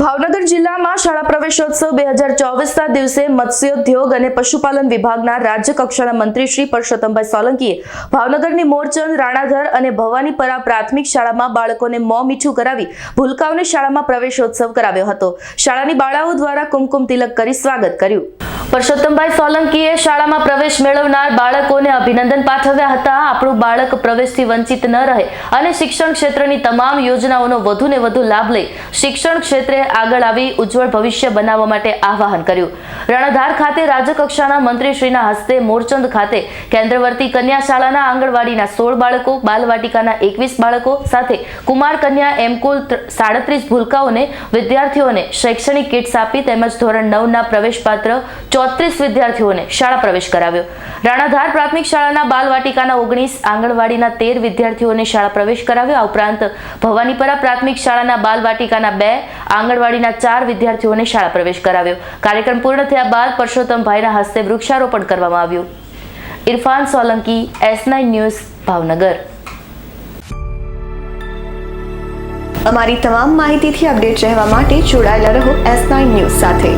ભાવનગર જિલ્લામાં શાળા પ્રવેશોત્સવ બે હજાર ચોવીસના દિવસે મત્સ્યોદ્યોગ અને પશુપાલન વિભાગના રાજ્ય કક્ષાના મંત્રી શ્રી પરસોત્તમભાઈ સોલંકીએ ભાવનગરની મોરચંદ રાણાધર અને ભવાનીપરા પ્રાથમિક શાળામાં બાળકોને મો મીઠું કરાવી ભૂલકાઓને શાળામાં પ્રવેશોત્સવ કરાવ્યો હતો. શાળાની બાળાઓ દ્વારા કુમકુમ તિલક કરી સ્વાગત કર્યું. પરસોત્તમભાઈ સોલંકીએ શાળામાં પ્રવેશ મેળવનાર બાળકોને અભિનંદન પાઠવ્યા હતા. આપણું બાળક પ્રવેશથી વંચિત ન રહે અને શિક્ષણ ક્ષેત્રની તમામ યોજનાઓનો વધુને વધુ લાભ લઈ શિક્ષણ ક્ષેત્રે આગળ આવી ઉજ્જવળ ભવિષ્ય બનાવવા માટે આહવાન કર્યું. રણધાર ખાતે રાજ્યકક્ષાના મંત્રીશ્રીના હસ્તે મોરચંદ ખાતે કેન્દ્રવર્તી કન્યા શાળાના આંગણવાડીના સોળ બાળકો, બાલવાટિકાના એકવીસ બાળકો સાથે કુમાર કન્યા એમ કુલ સાડત્રીસ ભૂલકાઓને વિદ્યાર્થીઓને શૈક્ષણિક કિટ્સ આપી તેમજ ધોરણ નવના પ્રવેશપાત્ર ચોત્રીસ વિદ્યાર્થીઓને શાળા પ્રવેશ કરાવ્યો. રાણાધાર પ્રાથમિક શાળાના બાલવાટિકાના ઓગણીસ, આંગણવાડીના તેર વિદ્યાર્થીઓને શાળા પ્રવેશ કરાવ્યો. આ ઉપરાંત ભવાનીપરા પ્રાથમિક શાળાના બાલવાટિકાના બે, આંગણવાડીના ચાર વિદ્યાર્થીઓને શાળા પ્રવેશ કરાવ્યો. કાર્યક્રમ પૂર્ણ થયા બાદ પરસોત્તમભાઈના હસ્તે વૃક્ષારોપણ કરવામાં આવ્યું. Irfan Solanki, S nine News, Bhavnagar. અમારી તમામ માહિતીથી અપડેટ રહેવા માટે જોડાયેલા રહો એસ નાઇન ન્યૂઝ સાથે.